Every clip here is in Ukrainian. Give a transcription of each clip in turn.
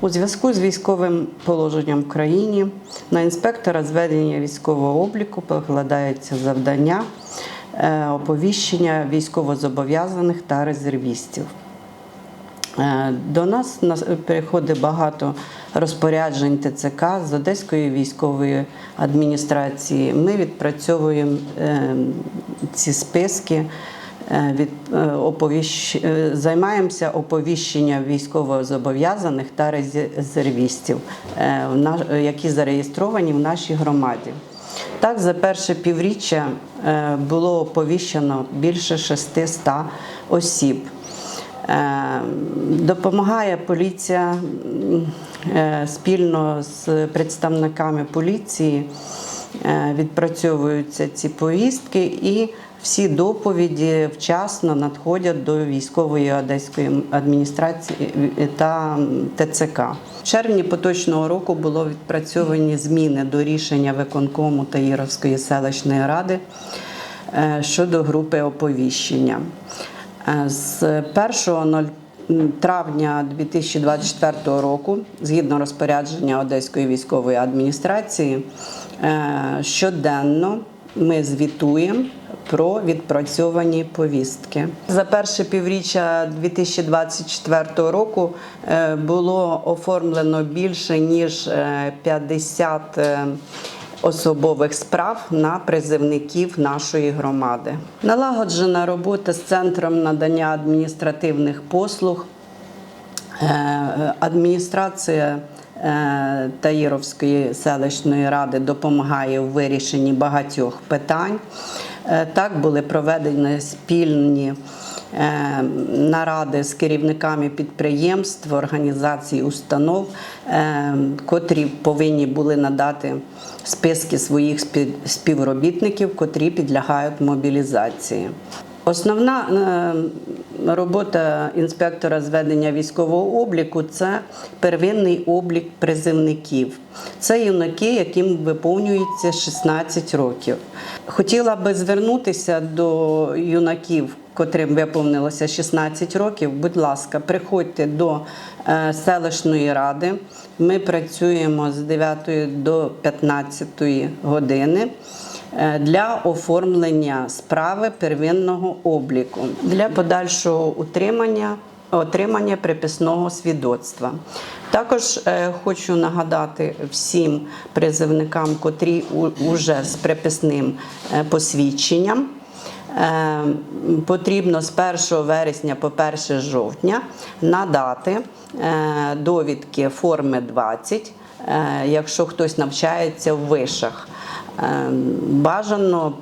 У зв'язку з військовим положенням в країні на інспектора з ведення військового обліку покладається завдання е, оповіщення військовозобов'язаних та резервістів. Е, До нас приходить багато розпоряджень ТЦК з Одеської військової адміністрації. Ми відпрацьовуємо е, ці списки, від, е, оповіщ... е, займаємося оповіщенням військовозобов'язаних та резервістів, е, е, які зареєстровані в нашій громаді. Так, за перше півріччя е, було оповіщено більше 600 осіб. Е, Допомагає поліція е, спільно з представниками поліції. е, Відпрацьовуються ці повістки і всі доповіді вчасно надходять до військової одеської адміністрації та ТЦК. В червні поточного року було відпрацьовані зміни до рішення виконкому Таїровської селищної ради е, щодо групи оповіщення. Е, З 1 травня 2024 року, згідно розпорядження Одеської військової адміністрації, е, щоденно ми звітуємо про відпрацьовані повістки. За перше півріччя 2024 року е, було оформлено більше ніж е, 50 е, особових справ на призивників нашої громади. Налагоджена робота з центром надання адміністративних послуг. Е, Адміністрація е, Таїровської селищної ради допомагає у вирішенні багатьох питань. Е, Так були проведені спільні е, наради з керівниками підприємств, організацій, установ, е, котрі повинні були надати списки своїх спів- співробітників, котрі підлягають мобілізації. Основна е, робота інспектора зведення військового обліку це первинний облік призивників. Це юнаки, яким виповнюється 16 років. Хотіла би звернутися до юнаків, котрим виповнилося 16 років. Будь ласка, приходьте до е, селищної ради. Ми працюємо з 9 до 15 години для оформлення справи первинного обліку для подальшого утримання. Отримання приписного свідоцтва. Також е, хочу нагадати всім призивникам, котрі вже з приписним е, посвідченням, е, потрібно з 1 вересня по 1 жовтня надати е, довідки форми 20, е, якщо хтось навчається в вишах. Е, Бажано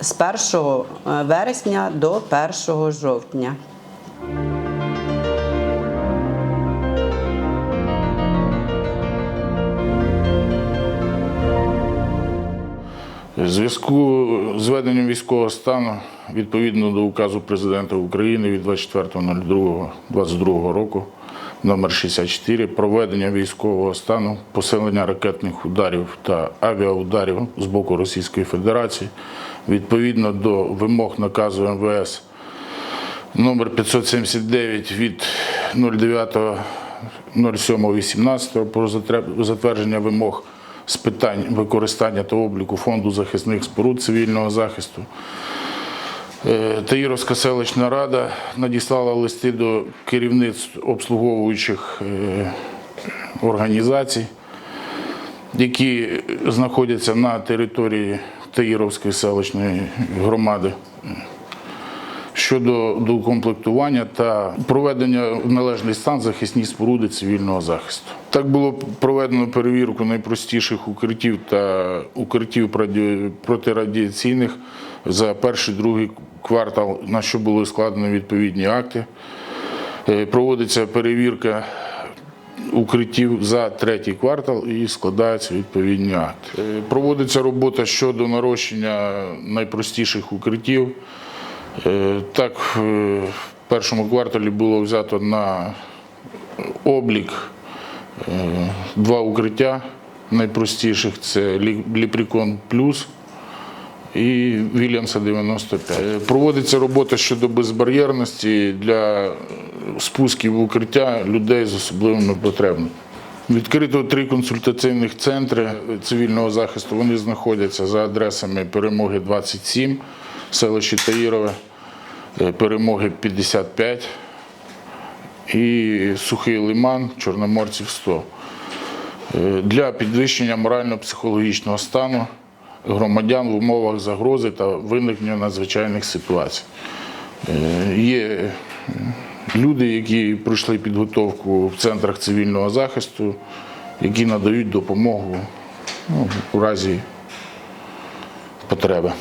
з 1 вересня до 1 жовтня. Зв'язку з введенням військового стану відповідно до указу президента України від 24.02.22 року номер 64 проведення військового стану, посилення ракетних ударів та авіаударів з боку Російської Федерації відповідно до вимог наказу МВС номер 579 від 09.07.18 про затвердження вимог з питань використання та обліку фонду захисних споруд цивільного захисту. Е, Таїровська селищна рада надіслала листи до керівництв обслуговуючих е, організацій, які знаходяться на території Таїровської селищної громади щодо доукомплектування та проведення в належний стан захисні споруди цивільного захисту. Так було проведено перевірку найпростіших укриттів та укриттів протирадіаційних за перший другий квартал, на що були складені відповідні акти. Е, Проводиться перевірка укриттів за третій квартал і складаються відповідні акти. Е, Проводиться робота щодо нарощення найпростіших укриттів. Е, Так, в першому кварталі було взято на облік два укриття найпростіших це Ліпрікон Плюс і Вільямса 95. Е, Проводиться робота щодо безбар'єрності для спусків в укриття людей з особливими потребами. Відкрито три консультаційних центри цивільного захисту. Вони знаходяться за адресами Перемоги 27, селище Таїрове, е, Перемоги 55 і Сухий Лиман, Чорноморців 100. Е, Для підвищення морально-психологічного стану громадян в умовах загрози та виникнення надзвичайних ситуацій. Е, Є люди, які пройшли підготовку в центрах цивільного захисту, які надають допомогу ну, у разі потреби.